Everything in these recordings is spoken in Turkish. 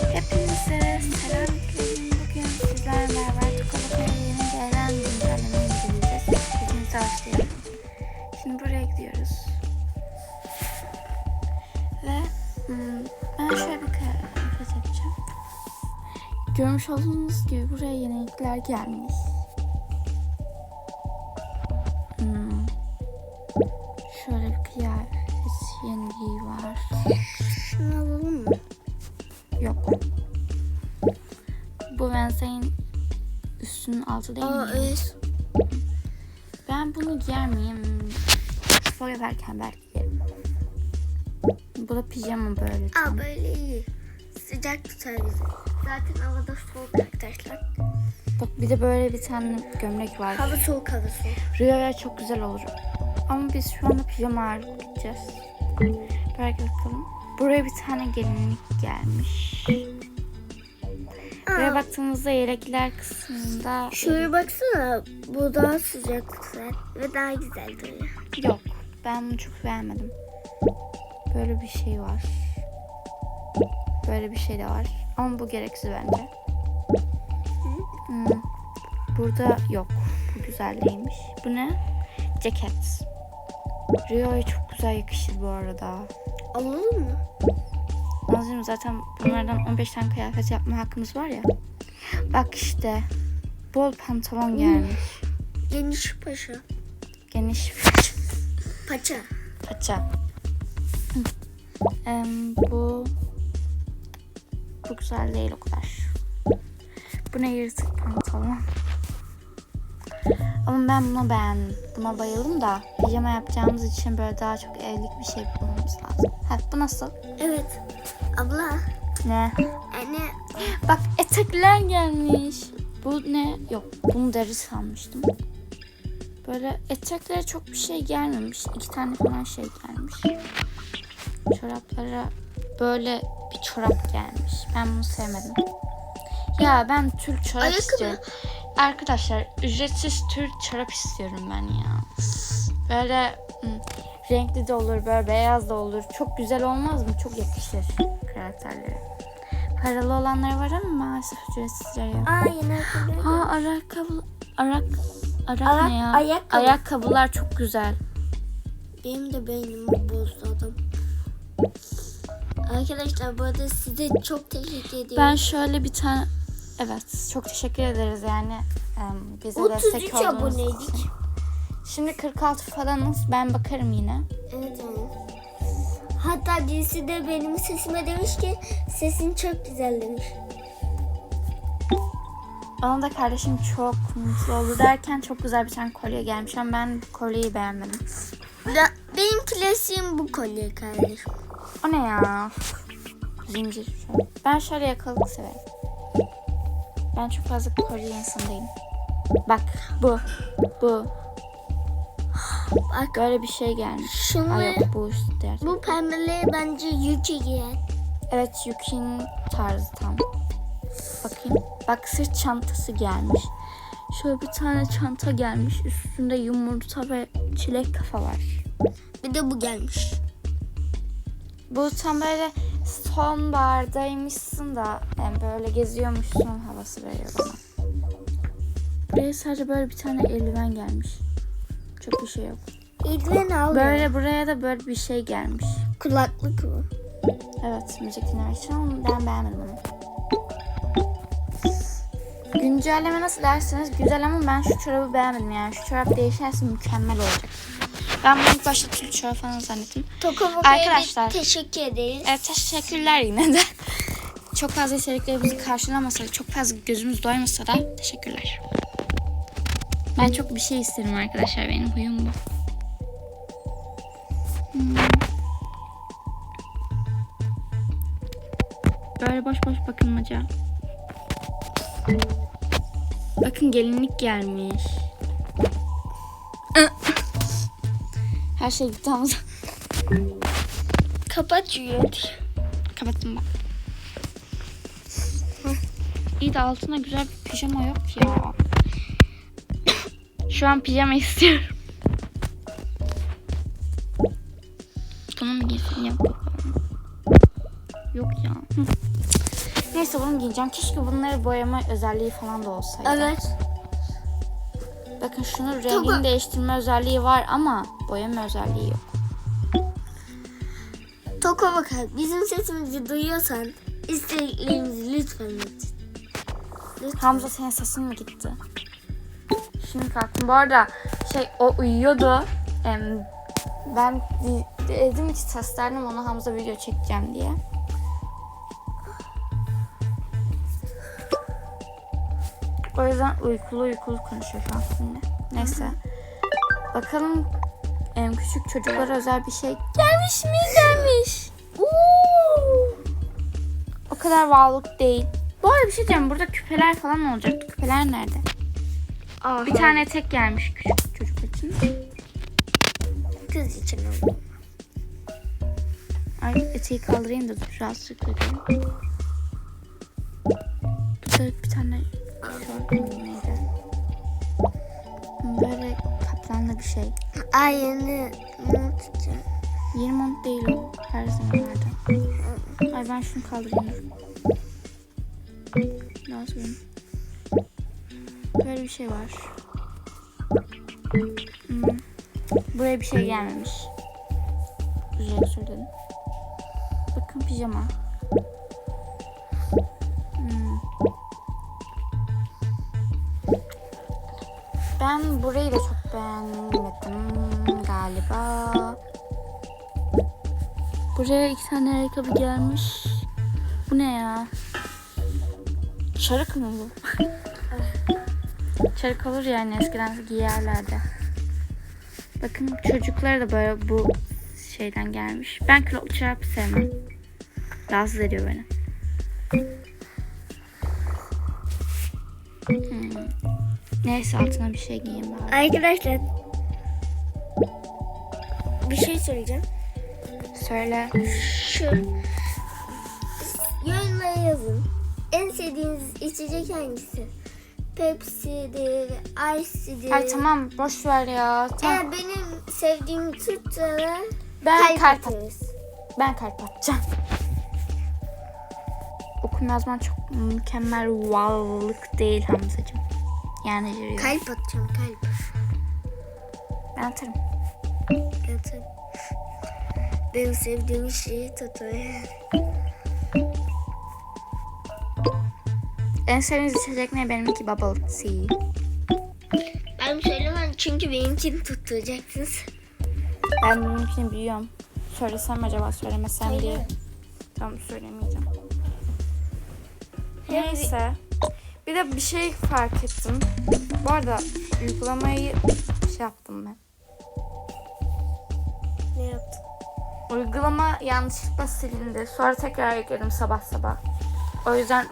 Hepinize selam. Bugün sizlerle beraber Tokalı yeni gelen güncelleme inceleyeceğiz. Hepinize başlayalım. Şimdi buraya gidiyoruz. Ve hmm, ben şöyle bir hareket yapacağım. Görmüş olduğunuz gibi buraya yenilikler gelmiş. Hmm. Şöyle bir kıyafet yeniliği var. Şunu alalım mı? Üstünün altı değil Aa mi? evet. Ben bunu giyer miyim? Spor yaparken belki giyerim. Bu da pijama böyle. Aa böyle iyi. Sıcak tutar bizi. Zaten havada soğuk arkadaşlar. Bak bir de böyle bir tane gömlek var. Hava soğuk hava soğuk. Rüyaya çok güzel olur. Ama biz şu anda pijama ağırlık gideceğiz. Belki bakalım. Buraya bir tane gelinlik gelmiş. Buraya baktığımızda yelekler kısmında şöyle baksana. Bu daha sıcak tutar ve daha güzel duruyor. Yok. Ben bunu çok beğenmedim. Böyle bir şey var. Böyle bir şey de var. Ama bu gereksiz bence. Hmm. Burada yok. Bu güzel değilmiş. Bu ne? Ceket. Rio'ya çok güzel yakışır bu arada. Alalım mı? Nazım zaten bunlardan 15 tane kıyafet yapma hakkımız var ya. Bak işte. Bol pantolon gelmiş. Geniş paşa. Geniş Paça. Paça. Em, bu bu güzel değil o kadar. Bu ne yırtık pantolon. Ama ben buna beğendim. Buna bayıldım da pijama yapacağımız için böyle daha çok evlilik bir şey bulmamız lazım. Ha, bu nasıl? Evet. Abla. Ne? Anne. Bak etekler gelmiş. Bu ne? Yok bunu deri sanmıştım. Böyle eteklere çok bir şey gelmemiş. İki tane falan şey gelmiş. Çoraplara böyle bir çorap gelmiş. Ben bunu sevmedim. Ya ben Türk çorap Ayakkabı. istiyorum. Arkadaşlar ücretsiz Türk çorap istiyorum ben ya. Böyle renkli de olur, böyle beyaz da olur. Çok güzel olmaz mı? Çok yakışır karakterlere. Paralı olanlar var ama maalesef ücretsizler yok. Aa ayakkabı. Ha ayakkabı arak arak, Arak- ne ya? ayakkabı. Ayakkabılar çok güzel. Benim de beynimi bozdu adam. Arkadaşlar bu arada size çok teşekkür ediyorum. Ben şöyle bir tane evet çok teşekkür ederiz yani em, bize destek 33 olduğunuz aboneydik. için. Şimdi 46 falanız ben bakarım yine. Evet. Hatta birisi de benim sesime demiş ki sesin çok güzel demiş. Bana da kardeşim çok mutlu oldu derken çok güzel bir tane kolye gelmiş ama ben bu kolyeyi beğenmedim. Benim klasiğim bu kolye kardeşim. O ne ya? Zincir. Şöyle. Ben şöyle yakalık severim. Ben çok fazla kolye insanıyım. Bak bu. Bu. Bak Böyle bir şey gelmiş. Şunu- Ay yok bu işte. bu pembeleri bence Yuki giyer. Evet Yuki'nin tarzı tam. Bakayım. Bak sırt çantası gelmiş. Şöyle bir tane çanta gelmiş. Üstünde yumurta ve çilek kafa var. Bir de bu gelmiş. Bu tam böyle sonbahardaymışsın da yani böyle geziyormuşsun havası veriyor bana. Buraya sadece böyle bir tane eldiven gelmiş. Çok bir şey yok. İlgilen al. Böyle buraya da böyle bir şey gelmiş. Kulaklık bu. Evet müzik dinlemek için ama ben beğenmedim onu. Güncelleme nasıl derseniz güzel ama ben şu çorabı beğenmedim yani. Şu çorap değişerse mükemmel olacak. Ben bunu ilk başta çorabı falan zannettim. Tokavoka'ya Arkadaşlar. teşekkür ederiz. Evet teşekkürler yine de. Çok fazla içeriklerimizi karşılamasa da, çok fazla gözümüz doymasa da teşekkürler. Ben çok bir şey isterim arkadaşlar. Benim huyum bu. Hmm. Böyle boş boş bakılmaca. Bakın gelinlik gelmiş. Her şey gitti ama. Kapat yiyor. Kapattım bak. İyi de altına güzel bir pijama yok ya. Şu an pijama istiyorum. Bunu mu giysem yok bakalım. Yok ya. Neyse bunu giyeceğim. Keşke bunları boyama özelliği falan da olsaydı. Evet. Bakın şunun Tamam. rengini değiştirme özelliği var ama boyama özelliği yok. Toko bakar. Bizim sesimizi duyuyorsan isteklerimizi lütfen. Lütfen. Hamza senin sesin mi gitti? Şimdi kalktım. Bu arada şey o uyuyordu. Ben di- dedim ki seslendim ona Hamza video çekeceğim diye. O yüzden uykulu uykulu konuşuyor şu an. Neyse. Bakalım em, küçük çocuklara özel bir şey gelmiş mi? Gelmiş. O kadar varlık değil. Bu arada bir şey diyeceğim. Burada küpeler falan olacaktı. Küpeler nerede? Aha. Bir tane tek gelmiş küçük çocuk için. kız için oldu. Ay eteği kaldırayım da dur rahatsızlık. Burada bir tane? Böyle kaplanlı bir şey. Aynı mı tutacağım? 20 mont değil o. Her zamanlarda. Ay ben şunu kaldırayım. Nasıl benim? Böyle bir şey var. Hmm. Buraya bir şey gelmemiş. Güzel söyledim. Bakın pijama. Ben burayı da çok beğenmedim galiba. Buraya iki tane ayakkabı gelmiş. Bu ne ya? Çarık mı bu? Çarık olur yani eskiden giyerlerdi. Bakın çocuklar da böyle bu şeyden gelmiş. Ben kilotlu çorap sevmem. Rahatsız ediyor beni. Hmm. Neyse altına bir şey giyeyim bari. Arkadaşlar bir şey söyleyeceğim. Söyle. Şu yorumlara yazın. En sevdiğiniz içecek hangisi? Pepsi'dir, Ice'dir. Ay tamam boş ver ya. Tamam. Eğer benim sevdiğim tutsalar Ben atarız. Ben kalp atacağım. Okuma yazman çok mükemmel varlık değil Hamzacığım. Yani yürüyor. Kalp atacağım kalp. Ben atarım. Atın. Benim sevdiğim şeyi tutuyor. En sevdiğiniz içecek ne? Benimki bubble tea. Ben söylemem çünkü benimkini tutturacaksınız. Ben benimkini biliyorum. Söylesem acaba söylemesem Söyle. diye. Tamam söylemeyeceğim. Neyse. Bir de bir şey fark ettim. Bu arada uygulamayı şey yaptım ben. Ne yaptın? Uygulama yanlışlıkla silindi. Sonra tekrar yükledim sabah sabah. O yüzden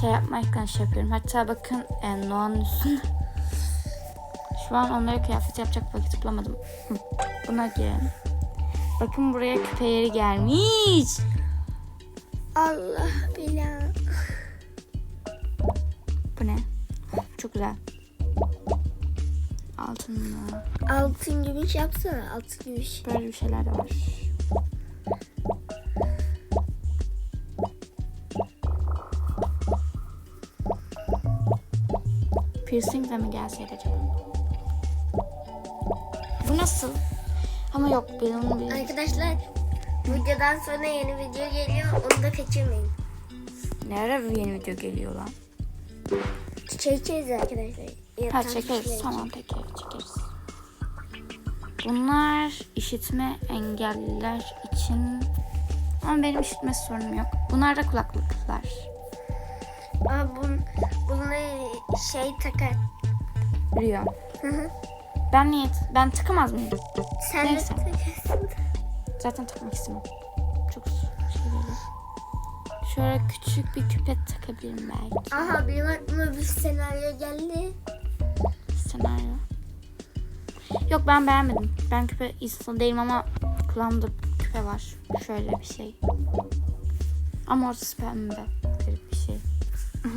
şey yapmaktan şey yapıyorum. Hatta bakın e, Noah'nın üstünde. Şu an onlara kıyafet yapacak vakit bulamadım. Buna girelim. Bakın buraya küpe yeri gelmiş. Allah bilir. Çok güzel. Altınlı. Altın gümüş yapsana. Altın gümüş. Böyle bir şeyler de var. Piercing de mi gelseydi acaba? Bu nasıl? Ama yok benim bir... Arkadaşlar videodan sonra yeni video geliyor. Onu da kaçırmayın. Ne ara yeni video geliyor lan? Çekeriz arkadaşlar. Ha çekeriz. Tamam peki çekeriz. Bunlar işitme engelliler için... Ama benim işitme sorunum yok. Bunlar da kulaklıklar. Aa, bun, bunları şey takar. Hı. Ben niye... Ben takamaz mıyım? Sen de Neyse. takarsın. Zaten takmak istemem. Şöyle küçük bir küpe takabilirim belki. Aha benim aklıma bir senaryo geldi. Senaryo. Yok ben beğenmedim. Ben küpe insanı değilim ama kulağımda küpe var. Şöyle bir şey. Ama ortası pembe. Garip bir şey.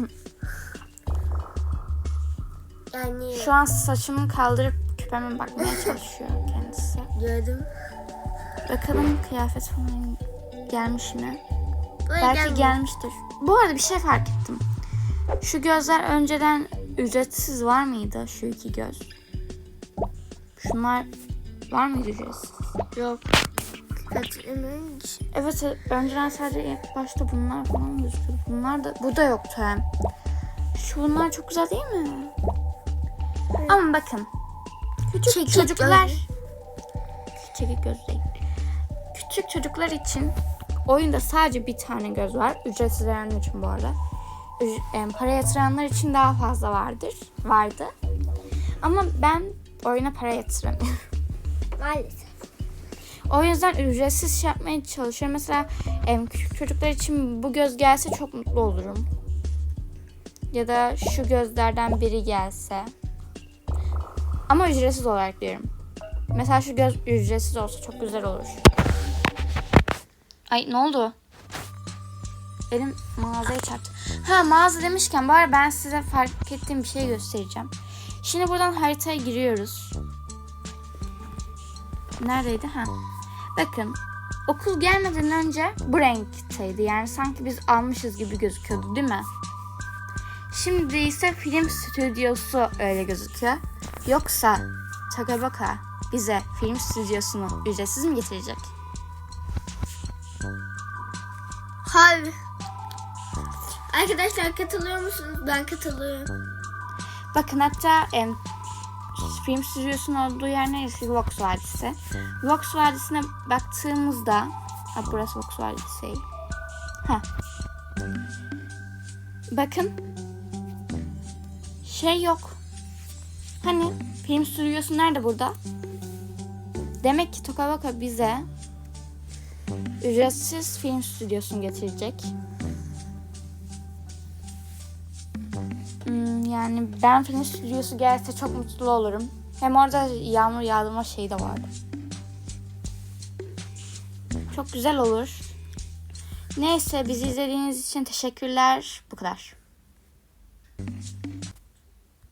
Yani Şu an saçımı kaldırıp küpeme bakmaya çalışıyor kendisi. gördüm. Bakalım kıyafet falan gelmiş mi? Böyle Belki gelmiyor. gelmiştir. Bu arada bir şey fark ettim. Şu gözler önceden ücretsiz var mıydı? Şu iki göz. Şunlar var mıydı ücretsiz? Yok. Evet önceden sadece ilk başta bunlar falan gözüküyordu. Bunlar da bu da yoktu hem. Şu bunlar çok güzel değil mi? Ama bakın. Küçük Çekik çocuklar. göz. Çekik göz değil. Küçük çocuklar için oyunda sadece bir tane göz var. Ücretsiz verenler için bu arada. Em, para yatıranlar için daha fazla vardır. Vardı. Ama ben oyuna para yatıramıyorum. Maalesef. O yüzden ücretsiz şey yapmaya çalışıyorum. Mesela em, küçük çocuklar için bu göz gelse çok mutlu olurum. Ya da şu gözlerden biri gelse. Ama ücretsiz olarak diyorum. Mesela şu göz ücretsiz olsa çok güzel olur. Ay ne oldu? Elim mağazaya çarptı. Ha mağaza demişken bari ben size fark ettiğim bir şey göstereceğim. Şimdi buradan haritaya giriyoruz. Neredeydi? Ha. Bakın okul gelmeden önce bu renkteydi. Yani sanki biz almışız gibi gözüküyordu değil mi? Şimdi ise film stüdyosu öyle gözüküyor. Yoksa Takabaka bize film stüdyosunu ücretsiz mi getirecek? Hayır. Arkadaşlar katılıyor musunuz? Ben katılıyorum. Bakın hatta em, film stüdyosunun olduğu yer neresi? Vox Vadisi. Vox Vadisi'ne baktığımızda ha, burası Vox Vadisi. Ha. Bakın şey yok. Hani film stüdyosu nerede burada? Demek ki Tokavaka bize ücretsiz film stüdyosunu getirecek. Hmm, yani ben film stüdyosu gelse çok mutlu olurum. Hem orada yağmur yağdırma şeyi de vardı. Çok güzel olur. Neyse bizi izlediğiniz için teşekkürler. Bu kadar.